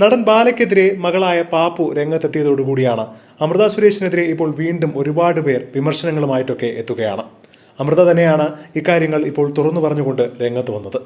നടൻ ബാലയ്ക്കെതിരെ മകളായ പാപ്പു രംഗത്തെത്തിയതോടുകൂടിയാണ് അമൃത സുരേഷിനെതിരെ ഇപ്പോൾ വീണ്ടും ഒരുപാട് പേർ വിമർശനങ്ങളുമായിട്ടൊക്കെ എത്തുകയാണ്. അമൃത തന്നെയാണ് ഇക്കാര്യങ്ങൾ ഇപ്പോൾ തുറന്നു പറഞ്ഞുകൊണ്ട് രംഗത്ത് വന്നത്.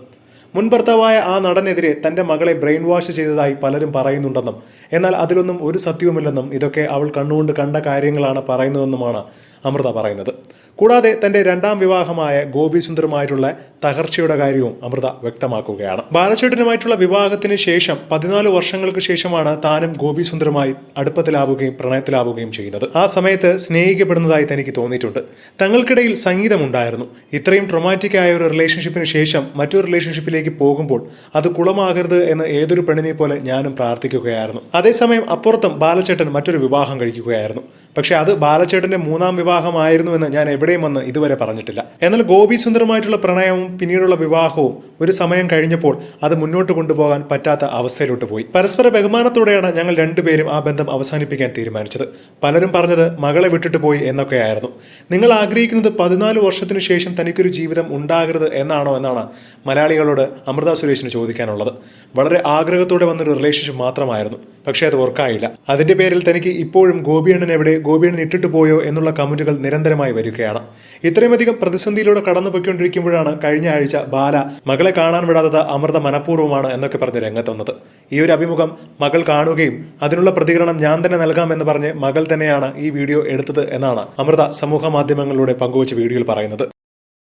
മുൻ ഭർത്താവായ ആ നടനെതിരെ തന്റെ മകളെ ബ്രെയിൻ വാഷ് ചെയ്തതായി പലരും പറയുന്നുണ്ടെന്നും എന്നാൽ അതിലൊന്നും ഒരു സത്യവുമില്ലെന്നും ഇതൊക്കെ അവൾ കണ്ണുകൊണ്ട് കണ്ട കാര്യങ്ങളാണ് പറയുന്നതെന്നുമാണ് അമൃത പറയുന്നത്. കൂടാതെ തന്റെ രണ്ടാം വിവാഹമായ ഗോപി സുന്ദറുമായിട്ടുള്ള തകർച്ചയുടെ കാര്യവും അമൃത വ്യക്തമാക്കുകയാണ്. ബാലചേട്ടനുമായിട്ടുള്ള വിവാഹത്തിന് ശേഷം പതിനാല് വർഷങ്ങൾക്ക് ശേഷമാണ് താനും ഗോപി സുന്ദറുമായി അടുപ്പത്തിലാവുകയും പ്രണയത്തിലാവുകയും ചെയ്യുന്നത്. ആ സമയത്ത് സ്നേഹിക്കപ്പെടുന്നതായി തനിക്ക് തോന്നിയിട്ടുണ്ട്. തങ്ങൾക്കിടയിൽ സംഗീതമുണ്ടായിരുന്നു. ഇത്രയും ട്രൊമാറ്റിക് ആയ ഒരു റിലേഷൻഷിപ്പിന് ശേഷം മറ്റൊരു റിലേഷൻഷിപ്പിലേക്ക് പോകുമ്പോൾ അത് കുളമാകരുത് എന്ന് ഏതൊരു പെണ്ണിനെ പോലെ ഞാനും പ്രാർത്ഥിക്കുകയായിരുന്നു. അതേസമയം അപ്പുറത്തും ബാലചേട്ടൻ മറ്റൊരു വിവാഹം കഴിക്കുകയായിരുന്നു. പക്ഷേ അത് ബാലചേട്ടന്റെ മൂന്നാം വിവാഹമായിരുന്നുവെന്ന് ഞാൻ എവിടെയും വന്ന് ഇതുവരെ പറഞ്ഞിട്ടില്ല. എന്നാൽ ഗോപി സുന്ദരമായിട്ടുള്ള പ്രണയവും പിന്നീടുള്ള വിവാഹവും ഒരു സമയം കഴിഞ്ഞപ്പോൾ അത് മുന്നോട്ട് കൊണ്ടുപോകാൻ പറ്റാത്ത അവസ്ഥയിലോട്ട് പോയി. പരസ്പര ബഹുമാനത്തോടെയാണ് ഞങ്ങൾ രണ്ടുപേരും ആ ബന്ധം അവസാനിപ്പിക്കാൻ തീരുമാനിച്ചത്. പലരും പറഞ്ഞത് മകളെ വിട്ടിട്ട് പോയി എന്നൊക്കെയായിരുന്നു. നിങ്ങൾ ആഗ്രഹിക്കുന്നത് പതിനാല് വർഷത്തിനു ശേഷം തനിക്കൊരു ജീവിതം ഉണ്ടാകരുത് എന്നാണോ എന്നാണ് മലയാളികളോട് അമൃത സുരേഷിന് ചോദിക്കാനുള്ളത്. വളരെ ആഗ്രഹത്തോടെ വന്നൊരു റിലേഷൻഷിപ്പ് മാത്രമായിരുന്നു. പക്ഷേ അത് വർക്കായില്ല അതിന്റെ പേരിൽ തനിക്ക് ഇപ്പോഴും ഗോപിയണ്ണൻ എവിടെ ഗോപിയണ്ണൻ ഇട്ടിട്ട് പോയോ എന്നുള്ള കമന്റുകൾ നിരന്തരമായി വരികയാണ്. ഇത്രയുമധികം പ്രതിസന്ധിയിലൂടെ കടന്നു പോയിക്കൊണ്ടിരിക്കുമ്പോഴാണ് കഴിഞ്ഞ ആഴ്ച ബാല മകളെ കാണാൻ വിടാത്തത് അമൃത മനഃപൂർവമാണ് എന്നൊക്കെ പറഞ്ഞ് രംഗത്ത് വന്നത്. ഈ ഒരു അഭിമുഖം മകൾ കാണുകയും അതിനുള്ള പ്രതികരണം ഞാൻ തന്നെ നൽകാമെന്ന് പറഞ്ഞ് മകൾ തന്നെയാണ് ഈ വീഡിയോ എടുത്തത് എന്നാണ് അമൃത സമൂഹ മാധ്യമങ്ങളിലൂടെ പങ്കുവച്ച വീഡിയോയിൽ പറയുന്നത്.